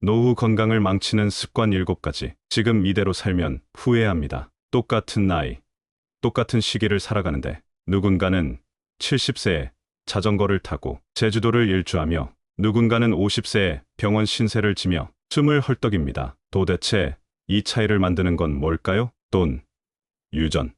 노후 건강을 망치는 습관 7가지. 지금 이대로 살면 후회합니다. 똑같은 나이, 똑같은 시기를 살아가는데 누군가는 70세에 자전거를 타고 제주도를 일주하며 누군가는 50세에 병원 신세를 지며 숨을 헐떡입니다. 도대체 이 차이를 만드는 건 뭘까요? 돈, 유전,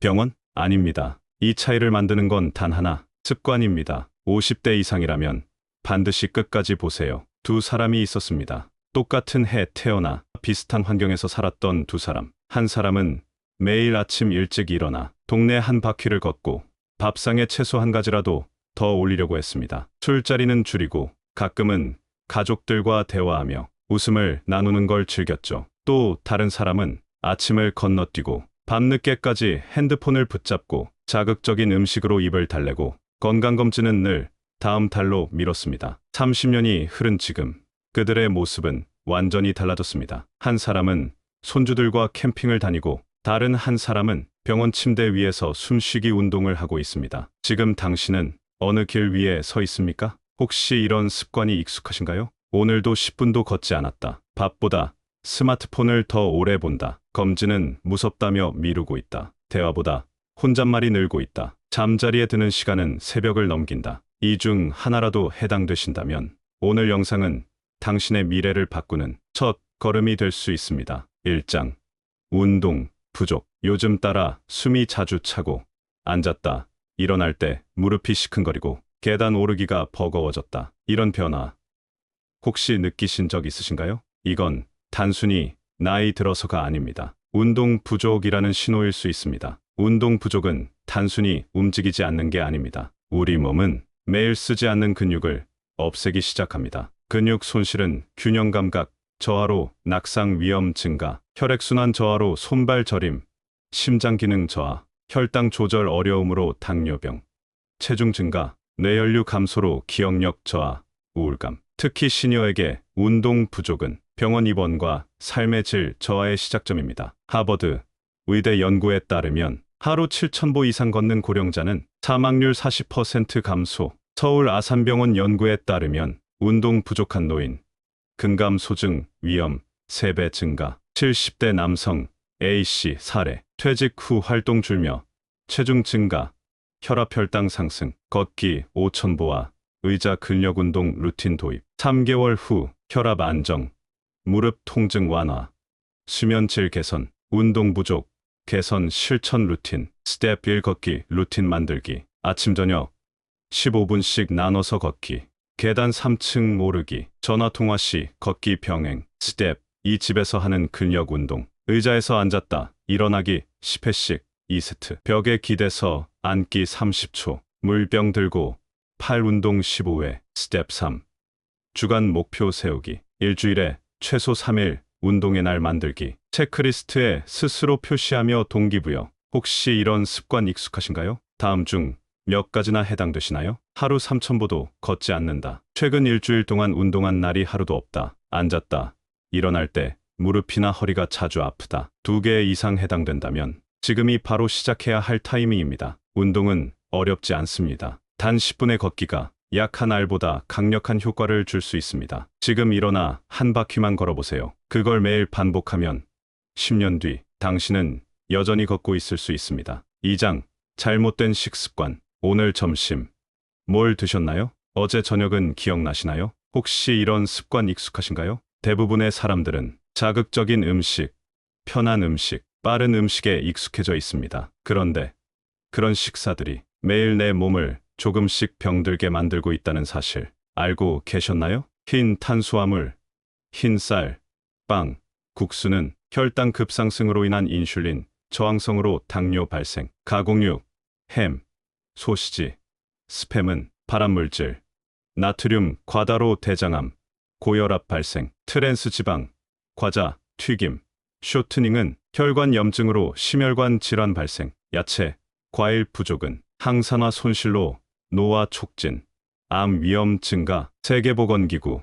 병원? 아닙니다. 이 차이를 만드는 건 단 하나, 습관입니다. 50대 이상이라면 반드시 끝까지 보세요. 두 사람이 있었습니다. 똑같은 해 태어나 비슷한 환경에서 살았던 두 사람. 한 사람은 매일 아침 일찍 일어나 동네 한 바퀴를 걷고 밥상에 채소 한 가지라도 더 올리려고 했습니다. 술자리는 줄이고 가끔은 가족들과 대화하며 웃음을 나누는 걸 즐겼죠. 또 다른 사람은 아침을 건너뛰고 밤늦게까지 핸드폰을 붙잡고 자극적인 음식으로 입을 달래고 건강검진은 늘 다음 달로 미뤘습니다. 30년이 흐른 지금 그들의 모습은 완전히 달라졌습니다. 한 사람은 손주들과 캠핑을 다니고 다른 한 사람은 병원 침대 위에서 숨쉬기 운동을 하고 있습니다. 지금 당신은 어느 길 위에 서 있습니까? 혹시 이런 습관이 익숙하신가요? 오늘도 10분도 걷지 않았다. 밥보다 스마트폰을 더 오래 본다. 검진은 무섭다며 미루고 있다. 대화보다 혼잣말이 늘고 있다. 잠자리에 드는 시간은 새벽을 넘긴다. 이 중 하나라도 해당되신다면 오늘 영상은 당신의 미래를 바꾸는 첫 걸음이 될 수 있습니다. 1장 운동 부족 요즘 따라 숨이 자주 차고 앉았다. 일어날 때 무릎이 시큰거리고 계단 오르기가 버거워졌다. 이런 변화 혹시 느끼신 적 있으신가요? 이건 단순히 나이 들어서가 아닙니다. 운동 부족이라는 신호일 수 있습니다. 운동 부족은 단순히 움직이지 않는 게 아닙니다. 우리 몸은 매일 쓰지 않는 근육을 없애기 시작합니다. 근육 손실은 균형 감각 저하로 낙상 위험 증가, 혈액순환 저하로 손발 저림, 심장 기능 저하, 혈당 조절 어려움으로 당뇨병, 체중 증가, 뇌혈류 감소로 기억력 저하, 우울감. 특히 시니어에게 운동 부족은 병원 입원과 삶의 질 저하의 시작점입니다. 하버드 의대 연구에 따르면 하루 7,000보 이상 걷는 고령자는 사망률 40% 감소, 서울 아산병원 연구에 따르면 운동 부족한 노인, 근감 소증 위험 3배 증가, 70대 남성 A씨 사례, 퇴직 후 활동 줄며 체중 증가, 혈압 혈당 상승, 걷기 5,000보와 의자 근력 운동 루틴 도입, 3개월 후 혈압 안정, 무릎 통증 완화, 수면 질 개선, 운동 부족, 개선 실천 루틴, 스텝 1 걷기 루틴 만들기, 아침 저녁 15분씩 나눠서 걷기, 계단 3층 오르기, 전화 통화 시 걷기 병행, 스텝 2 집에서 하는 근력 운동, 의자에서 앉았다, 일어나기 10회씩 2세트, 벽에 기대서 앉기 30초, 물병 들고 팔 운동 15회, 스텝 3 주간 목표 세우기, 일주일에 최소 3일 운동의 날 만들기, 체크리스트에 스스로 표시하며 동기부여. 혹시 이런 습관 익숙하신가요? 다음 중 몇 가지나 해당되시나요? 하루 3,000보도 걷지 않는다. 최근 일주일 동안 운동한 날이 하루도 없다. 앉았다. 일어날 때 무릎이나 허리가 자주 아프다. 두 개 이상 해당된다면 지금이 바로 시작해야 할 타이밍입니다. 운동은 어렵지 않습니다. 단 10분의 걷기가 약한 알보다 강력한 효과를 줄 수 있습니다. 지금 일어나 한 바퀴만 걸어보세요. 그걸 매일 반복하면 10년 뒤 당신은 여전히 걷고 있을 수 있습니다. 2장 잘못된 식습관 오늘 점심 뭘 드셨나요? 어제 저녁은 기억나시나요? 혹시 이런 습관 익숙하신가요? 대부분의 사람들은 자극적인 음식, 편한 음식, 빠른 음식에 익숙해져 있습니다. 그런데 그런 식사들이 매일 내 몸을 조금씩 병들게 만들고 있다는 사실 알고 계셨나요? 흰 탄수화물, 흰 쌀, 빵, 국수는 혈당 급상승으로 인한 인슐린 저항성으로 당뇨 발생, 가공육, 햄, 소시지, 스팸은 발암물질, 나트륨 과다로 대장암, 고혈압 발생, 트랜스 지방, 과자, 튀김, 쇼트닝은 혈관 염증으로 심혈관 질환 발생, 야채, 과일 부족은 항산화 손실로 노화 촉진, 암 위험 증가, 세계보건기구,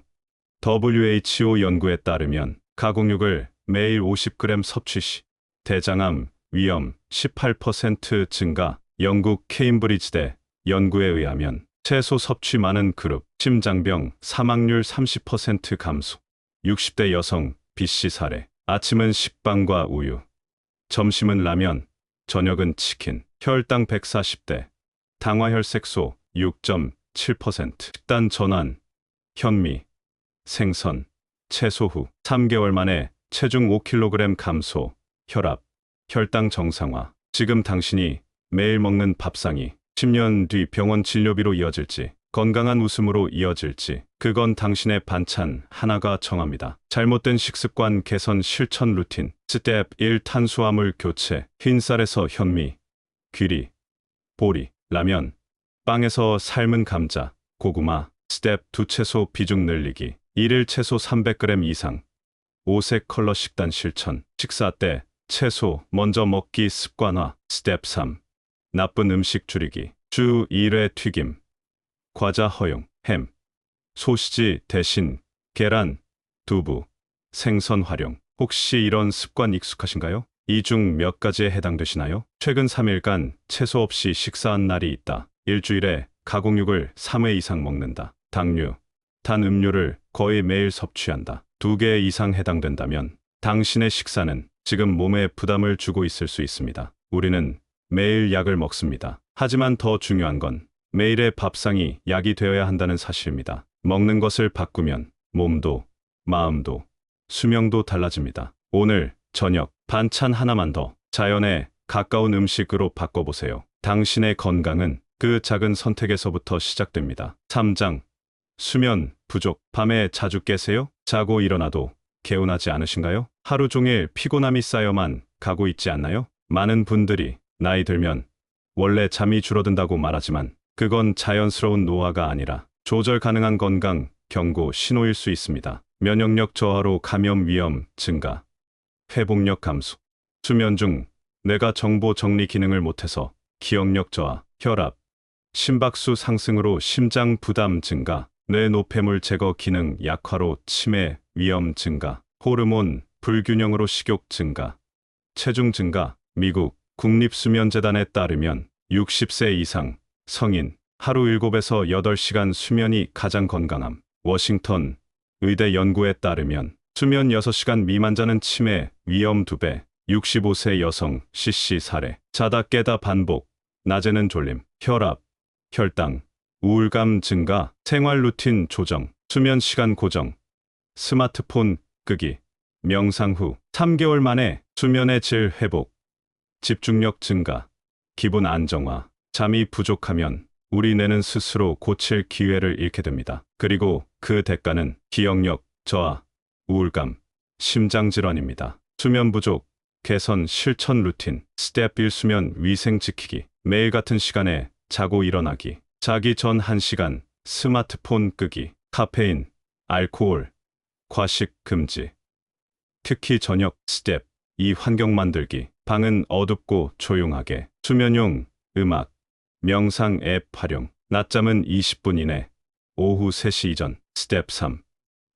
WHO 연구에 따르면 가공육을 매일 50g 섭취 시 대장암 위험 18% 증가, 영국 케임브리지대 연구에 의하면 채소 섭취 많은 그룹 심장병 사망률 30% 감소, 60대 여성 B씨 사례. 아침은 식빵과 우유. 점심은 라면. 저녁은 치킨. 혈당 140대. 당화혈색소 6.7%. 식단 전환. 현미. 생선. 채소 후 3개월 만에 체중 5kg 감소. 혈압. 혈당 정상화. 지금 당신이 매일 먹는 밥상이 10년 뒤 병원 진료비로 이어질지 건강한 웃음으로 이어질지 그건 당신의 반찬 하나가 정합니다. 잘못된 식습관 개선 실천 루틴 스텝 1 탄수화물 교체 흰쌀에서 현미 귀리 보리 라면 빵에서 삶은 감자 고구마 스텝 2 채소 비중 늘리기 1일 채소 300g 이상 오색 컬러 식단 실천 식사 때 채소 먼저 먹기 습관화 스텝 3 나쁜 음식 줄이기 주 1회 튀김 과자 허용 햄 소시지 대신 계란 두부 생선 활용 혹시 이런 습관 익숙하신가요? 이 중 몇 가지에 해당되시나요? 최근 3일간 채소 없이 식사한 날이 있다. 일주일에 가공육을 3회 이상 먹는다. 당류, 단 음료를 거의 매일 섭취한다. 두 개 이상 해당된다면 당신의 식사는 지금 몸에 부담을 주고 있을 수 있습니다. 우리는 매일 약을 먹습니다. 하지만 더 중요한 건 매일의 밥상이 약이 되어야 한다는 사실입니다. 먹는 것을 바꾸면 몸도, 마음도, 수명도 달라집니다. 오늘 저녁 반찬 하나만 더 자연에 가까운 음식으로 바꿔보세요. 당신의 건강은 그 작은 선택에서부터 시작됩니다. 3장 수면 부족 밤에 자주 깨세요? 자고 일어나도 개운하지 않으신가요? 하루 종일 피곤함이 쌓여만 가고 있지 않나요? 많은 분들이 나이 들면 원래 잠이 줄어든다고 말하지만 그건 자연스러운 노화가 아니라 조절 가능한 건강 경고 신호일 수 있습니다. 면역력 저하로 감염 위험 증가, 회복력 감소, 수면 중 뇌가 정보 정리 기능을 못해서 기억력 저하, 혈압, 심박수 상승으로 심장 부담 증가, 뇌 노폐물 제거 기능 약화로 치매 위험 증가, 호르몬 불균형으로 식욕 증가, 체중 증가, 미국 국립수면재단에 따르면 60세 이상 성인 하루 7에서 8시간 수면이 가장 건강함. 워싱턴 의대 연구에 따르면 수면 6시간 미만자는 치매 위험 2배, 65세 여성 CC 사례, 자다 깨다 반복, 낮에는 졸림, 혈압, 혈당, 우울감 증가, 생활 루틴 조정, 수면 시간 고정, 스마트폰 끄기, 명상 후 3개월 만에 수면의 질 회복, 집중력 증가, 기분 안정화, 잠이 부족하면 우리 뇌는 스스로 고칠 기회를 잃게 됩니다. 그리고 그 대가는 기억력 저하, 우울감, 심장질환입니다. 수면 부족, 개선 실천 루틴, 스텝 1 수면 위생 지키기, 매일 같은 시간에 자고 일어나기, 자기 전 1시간 스마트폰 끄기, 카페인, 알코올, 과식 금지. 특히 저녁 스텝 2 환경 만들기, 방은 어둡고 조용하게, 수면용 음악, 명상 앱 활용, 낮잠은 20분 이내, 오후 3시 이전, 스텝 3.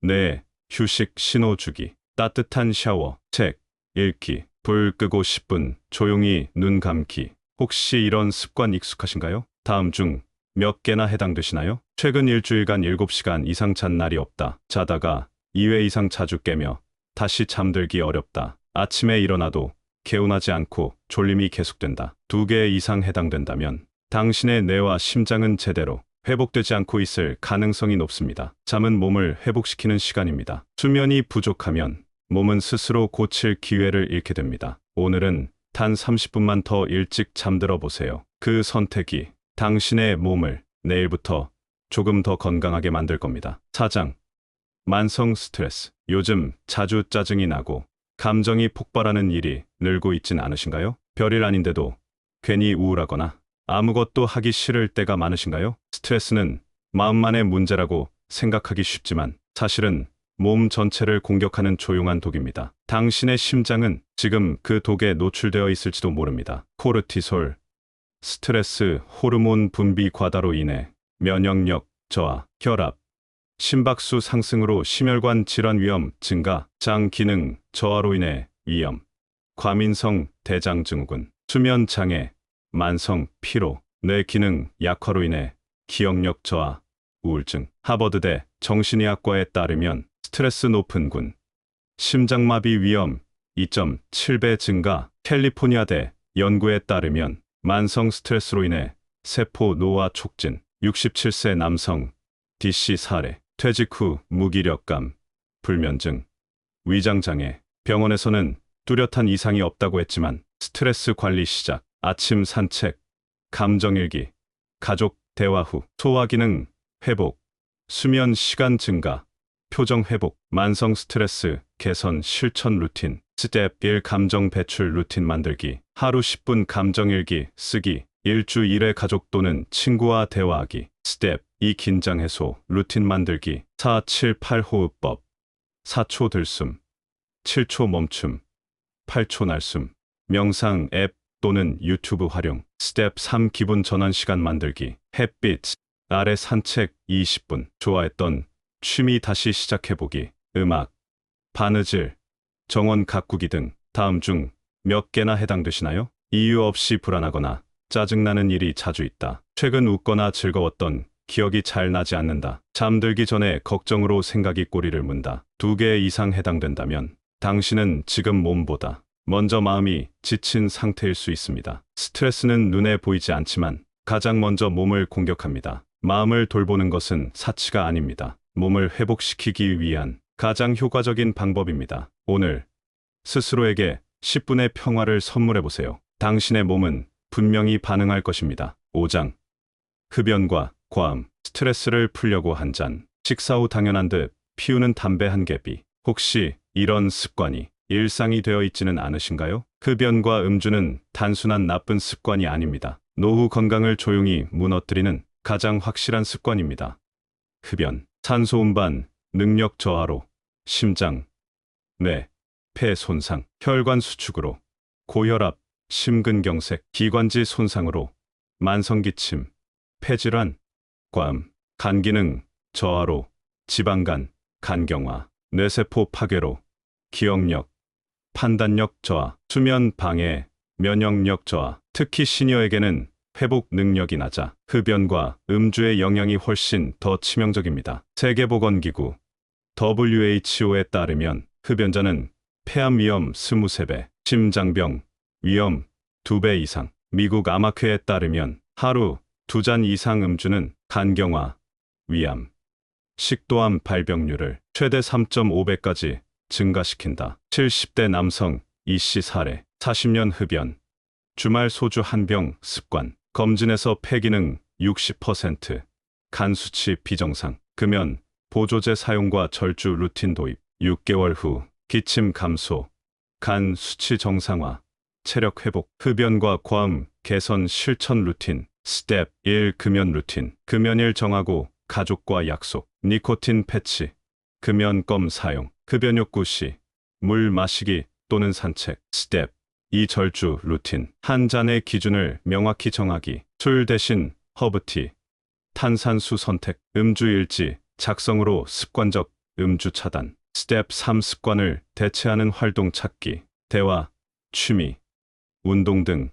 뇌, 휴식 신호 주기, 따뜻한 샤워, 책, 읽기, 불 끄고 10분, 조용히 눈 감기. 혹시 이런 습관 익숙하신가요? 다음 중 몇 개나 해당되시나요? 최근 일주일간 7시간 이상 잔 날이 없다. 자다가 2회 이상 자주 깨며 다시 잠들기 어렵다. 아침에 일어나도 개운하지 않고 졸림이 계속된다. 두 개 이상 해당된다면 당신의 뇌와 심장은 제대로 회복되지 않고 있을 가능성이 높습니다. 잠은 몸을 회복시키는 시간입니다. 수면이 부족하면 몸은 스스로 고칠 기회를 잃게 됩니다. 오늘은 단 30분만 더 일찍 잠들어 보세요. 그 선택이 당신의 몸을 내일부터 조금 더 건강하게 만들 겁니다. 4장. 만성 스트레스. 요즘 자주 짜증이 나고 감정이 폭발하는 일이 늘고 있진 않으신가요? 별일 아닌데도 괜히 우울하거나 아무것도 하기 싫을 때가 많으신가요? 스트레스는 마음만의 문제라고 생각하기 쉽지만 사실은 몸 전체를 공격하는 조용한 독입니다. 당신의 심장은 지금 그 독에 노출되어 있을지도 모릅니다. 코르티솔, 스트레스, 호르몬 분비 과다로 인해 면역력 저하, 혈압, 심박수 상승으로 심혈관 질환 위험 증가, 장 기능 저하로 인해 위험, 과민성 대장 증후군, 수면 장애, 만성 피로, 뇌 기능 약화로 인해 기억력 저하, 우울증. 하버드대 정신의학과에 따르면 스트레스 높은 군, 심장마비 위험 2.7배 증가, 캘리포니아대 연구에 따르면 만성 스트레스로 인해 세포 노화 촉진, 67세 남성, DC 사례, 퇴직 후 무기력감, 불면증, 위장장애, 병원에서는 뚜렷한 이상이 없다고 했지만 스트레스 관리 시작, 아침 산책, 감정일기, 가족 대화 후 소화 기능 회복, 수면 시간 증가, 표정 회복, 만성 스트레스 개선 실천 루틴, 스텝 1 감정 배출 루틴 만들기, 하루 10분 감정일기 쓰기, 일주 1회 가족 또는 친구와 대화하기, 스텝 2 긴장 해소 루틴 만들기, 4 7 8 호흡법, 4초 들숨, 7초 멈춤, 8초 날숨, 명상 앱 또는 유튜브 활용, 스텝 3 기분 전환 시간 만들기, 햇빛, 아래 산책 20분, 좋아했던 취미 다시 시작해보기, 음악, 바느질, 정원 가꾸기 등. 다음 중 몇 개나 해당되시나요? 이유 없이 불안하거나 짜증나는 일이 자주 있다. 최근 웃거나 즐거웠던 기억이 잘 나지 않는다. 잠들기 전에 걱정으로 생각이 꼬리를 문다. 두 개 이상 해당된다면 당신은 지금 몸보다 먼저 마음이 지친 상태일 수 있습니다. 스트레스는 눈에 보이지 않지만 가장 먼저 몸을 공격합니다. 마음을 돌보는 것은 사치가 아닙니다. 몸을 회복시키기 위한 가장 효과적인 방법입니다. 오늘 스스로에게 10분의 평화를 선물해 보세요. 당신의 몸은 분명히 반응할 것입니다. 5장. 흡연과 과음, 스트레스를 풀려고 한 잔. 식사 후 당연한 듯 피우는 담배 한 개비. 혹시 이런 습관이 일상이 되어 있지는 않으신가요? 흡연과 음주는 단순한 나쁜 습관이 아닙니다. 노후 건강을 조용히 무너뜨리는 가장 확실한 습관입니다. 흡연, 산소 운반, 능력 저하로, 심장, 뇌, 폐 손상, 혈관 수축으로, 고혈압, 심근경색, 기관지 손상으로, 만성기침, 폐질환, 과음, 간기능 저하로, 지방간, 간경화, 뇌세포 파괴로, 기억력, 판단력 저하, 수면 방해, 면역력 저하, 특히 시니어에게는 회복 능력이 낮아 흡연과 음주의 영향이 훨씬 더 치명적입니다. 세계보건기구 WHO에 따르면 흡연자는 폐암 위험 23배, 심장병 위험 2배 이상, 미국 암학회에 따르면 하루 두잔 이상 음주는 간경화, 위암, 식도암 발병률을 최대 3.5배까지 증가시킨다. 70대 남성 이씨 사례, 40년 흡연, 주말 소주 한 병 습관, 검진에서 폐기능 60%, 간 수치 비정상, 금연, 보조제 사용과 절주 루틴 도입, 6개월 후 기침 감소, 간 수치 정상화, 체력 회복, 흡연과 과음 개선 실천 루틴, 스텝 1 금연 루틴, 금연일 정하고 가족과 약속, 니코틴 패치, 금연껌 사용, 흡연 욕구 시, 물 마시기 또는 산책, 스텝 2 절주 루틴, 한 잔의 기준을 명확히 정하기, 술 대신 허브티, 탄산수 선택, 음주 일지, 작성으로 습관적 음주 차단, 스텝 3 습관을 대체하는 활동 찾기, 대화, 취미, 운동 등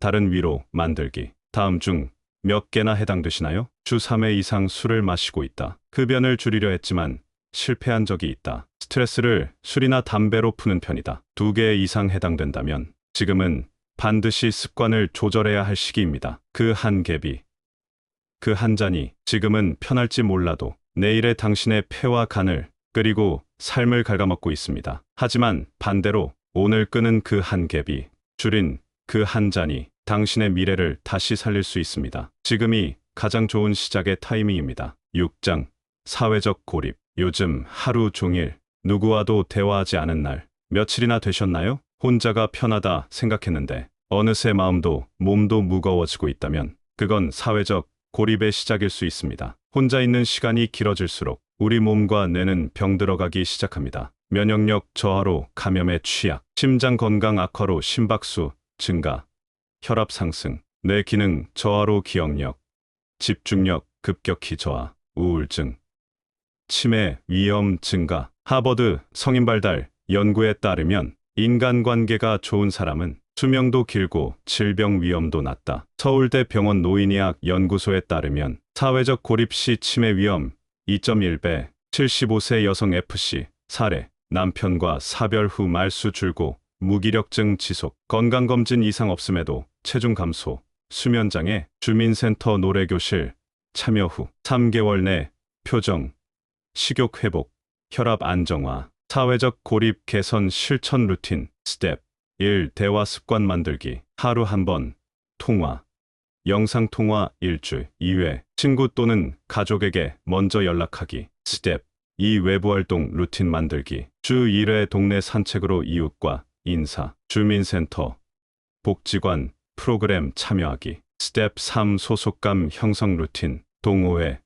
다른 위로 만들기. 다음 중 몇 개나 해당되시나요? 주 3회 이상 술을 마시고 있다. 흡연을 줄이려 했지만 실패한 적이 있다. 스트레스를 술이나 담배로 푸는 편이다. 두 개 이상 해당된다면 지금은 반드시 습관을 조절해야 할 시기입니다. 그 한 갭이 그 한 잔이 지금은 편할지 몰라도 내일의 당신의 폐와 간을 끓이고 삶을 갉아먹고 있습니다. 하지만 반대로 오늘 끄는 그 한 갭이 줄인 그 한 잔이 당신의 미래를 다시 살릴 수 있습니다. 지금이 가장 좋은 시작의 타이밍입니다. 6장 사회적 고립 요즘 하루 종일 누구와도 대화하지 않은 날 며칠이나 되셨나요? 혼자가 편하다 생각했는데 어느새 마음도 몸도 무거워지고 있다면 그건 사회적 고립의 시작일 수 있습니다. 혼자 있는 시간이 길어질수록 우리 몸과 뇌는 병들어가기 시작합니다. 면역력 저하로 감염에 취약, 심장 건강 악화로 심박수 증가, 혈압 상승, 뇌 기능 저하로 기억력, 집중력 급격히 저하, 우울증, 치매 위험 증가. 하버드 성인 발달 연구에 따르면 인간관계가 좋은 사람은 수명도 길고 질병 위험도 낮다. 서울대 병원 노인의학 연구소에 따르면 사회적 고립 시 치매 위험 2.1배, 75세 여성 FC 사례 남편과 사별 후 말수 줄고 무기력증 지속 건강검진 이상 없음에도 체중 감소 수면장애 주민센터 노래교실 참여 후 3개월 내 표정 식욕 회복 혈압 안정화 사회적 고립 개선 실천 루틴 스텝 1. 대화 습관 만들기 하루 한 번 통화 영상 통화 일주 2회 친구 또는 가족에게 먼저 연락하기 스텝 2. 외부 활동 루틴 만들기 주 1회 동네 산책으로 이웃과 인사 주민센터 복지관 프로그램 참여하기 스텝 3. 소속감 형성 루틴 동호회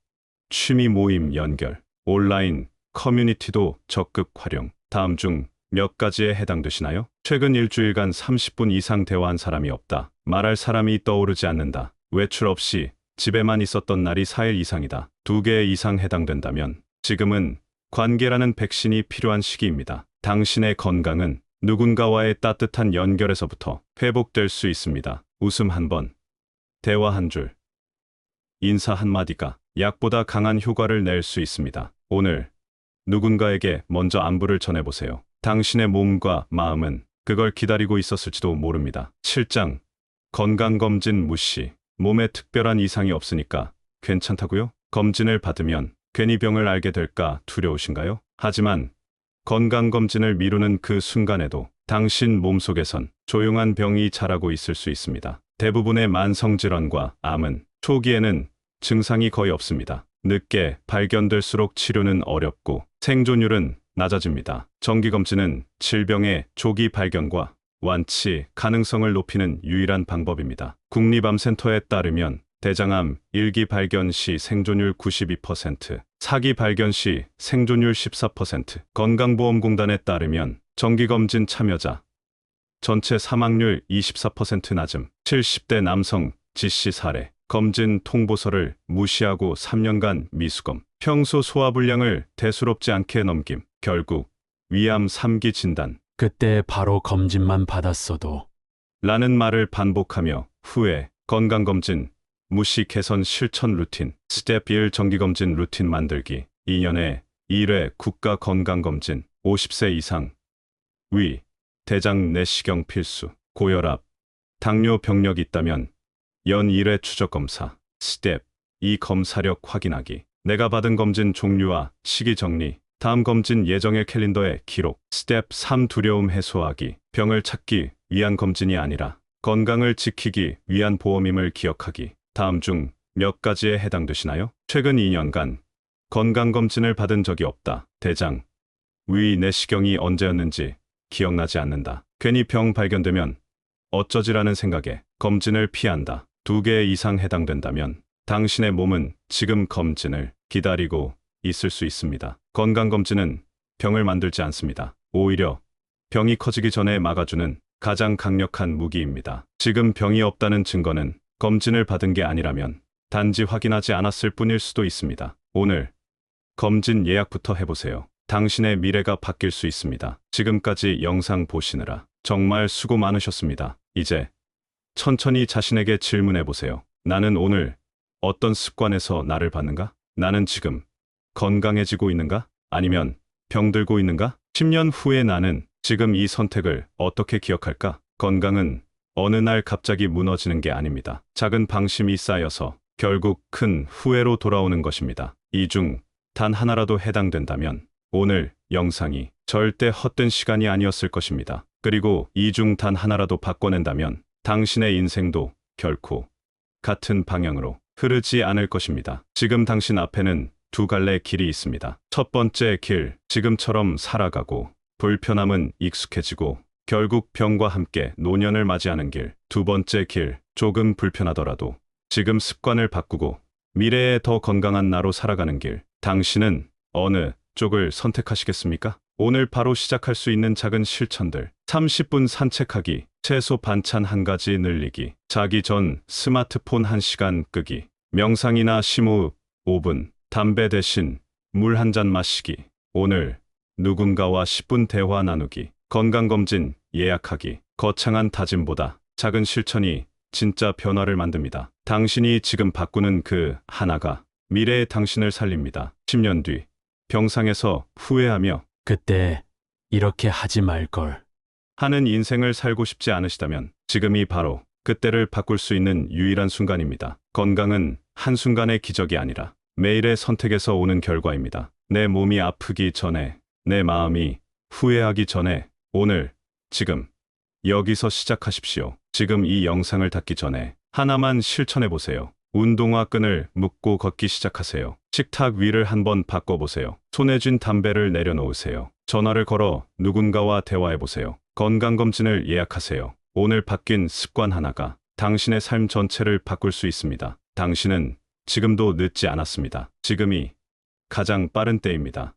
취미 모임 연결 온라인 커뮤니티도 적극 활용 다음 중 몇 가지에 해당되시나요? 최근 일주일간 30분 이상 대화한 사람이 없다. 말할 사람이 떠오르지 않는다. 외출 없이 집에만 있었던 날이 4일 이상이다. 두개 이상 해당된다면 지금은 관계라는 백신이 필요한 시기입니다. 당신의 건강은 누군가와의 따뜻한 연결에서부터 회복될 수 있습니다. 웃음 한 번, 대화 한 줄, 인사 한마디가 약보다 강한 효과를 낼 수 있습니다. 오늘 누군가에게 먼저 안부를 전해보세요. 당신의 몸과 마음은 그걸 기다리고 있었을지도 모릅니다. 7장 건강검진 무시 몸에 특별한 이상이 없으니까 괜찮다고요? 검진을 받으면 괜히 병을 알게 될까 두려우신가요? 하지만 건강검진을 미루는 그 순간에도 당신 몸속에선 조용한 병이 자라고 있을 수 있습니다. 대부분의 만성질환과 암은 초기에는 증상이 거의 없습니다. 늦게 발견될수록 치료는 어렵고 생존율은 낮아집니다. 정기검진은 질병의 조기 발견과 완치 가능성을 높이는 유일한 방법입니다. 국립암센터에 따르면 대장암 1기 발견 시 생존율 92%, 4기 발견 시 생존율 14%, 건강보험공단에 따르면 정기검진 참여자 전체 사망률 24% 낮음, 70대 남성 지씨 사례, 검진 통보서를 무시하고 3년간 미수검, 평소 소화불량을 대수롭지 않게 넘김, 결국 위암 3기 진단, 그때 바로 검진만 받았어도 라는 말을 반복하며 후에 건강검진, 무시 개선 실천 루틴, 스텝 1 정기검진 루틴 만들기, 2년에 1회 국가건강검진, 50세 이상, 위, 대장 내시경 필수, 고혈압, 당뇨 병력 있다면 연 1회 추적검사, 스텝 2 검사력 확인하기, 내가 받은 검진 종류와 시기 정리, 다음 검진 예정의 캘린더에 기록, 스텝 3 두려움 해소하기, 병을 찾기 위한 검진이 아니라 건강을 지키기 위한 보험임을 기억하기, 다음 중 몇 가지에 해당되시나요? 최근 2년간 건강검진을 받은 적이 없다. 대장, 위 내시경이 언제였는지 기억나지 않는다. 괜히 병 발견되면 어쩌지라는 생각에 검진을 피한다. 두 개 이상 해당된다면 당신의 몸은 지금 검진을 기다리고 있을 수 있습니다. 건강검진은 병을 만들지 않습니다. 오히려 병이 커지기 전에 막아주는 가장 강력한 무기입니다. 지금 병이 없다는 증거는 검진을 받은 게 아니라면 단지 확인하지 않았을 뿐일 수도 있습니다. 오늘 검진 예약부터 해보세요. 당신의 미래가 바뀔 수 있습니다. 지금까지 영상 보시느라 정말 수고 많으셨습니다. 이제 천천히 자신에게 질문해 보세요. 나는 오늘 어떤 습관에서 나를 받는가? 나는 지금 건강해지고 있는가? 아니면 병들고 있는가? 10년 후에 나는 지금 이 선택을 어떻게 기억할까? 건강은 어느 날 갑자기 무너지는 게 아닙니다. 작은 방심이 쌓여서 결국 큰 후회로 돌아오는 것입니다. 이 중 단 하나라도 해당된다면 오늘 영상이 절대 헛된 시간이 아니었을 것입니다. 그리고 이 중 단 하나라도 바꿔낸다면 당신의 인생도 결코 같은 방향으로 흐르지 않을 것입니다. 지금 당신 앞에는 두 갈래 길이 있습니다. 첫 번째 길, 지금처럼 살아가고 불편함은 익숙해지고 결국 병과 함께 노년을 맞이하는 길. 두 번째 길, 조금 불편하더라도 지금 습관을 바꾸고 미래에 더 건강한 나로 살아가는 길. 당신은 어느 쪽을 선택하시겠습니까? 오늘 바로 시작할 수 있는 작은 실천들. 30분 산책하기, 채소 반찬 한 가지 늘리기, 자기 전 스마트폰 1시간 끄기, 명상이나 심호흡 5분, 담배 대신 물 한 잔 마시기, 오늘 누군가와 10분 대화 나누기, 건강검진 예약하기, 거창한 다짐보다 작은 실천이 진짜 변화를 만듭니다. 당신이 지금 바꾸는 그 하나가 미래의 당신을 살립니다. 10년 뒤 병상에서 후회하며 그때 이렇게 하지 말걸. 하는 인생을 살고 싶지 않으시다면 지금이 바로 그때를 바꿀 수 있는 유일한 순간입니다. 건강은 한순간의 기적이 아니라 매일의 선택에서 오는 결과입니다. 내 몸이 아프기 전에, 내 마음이 후회하기 전에, 오늘, 지금, 여기서 시작하십시오. 지금 이 영상을 닫기 전에 하나만 실천해 보세요. 운동화 끈을 묶고 걷기 시작하세요. 식탁 위를 한번 바꿔보세요. 손에 쥔 담배를 내려놓으세요. 전화를 걸어 누군가와 대화해 보세요. 건강검진을 예약하세요. 오늘 바뀐 습관 하나가 당신의 삶 전체를 바꿀 수 있습니다. 당신은 지금도 늦지 않았습니다. 지금이 가장 빠른 때입니다.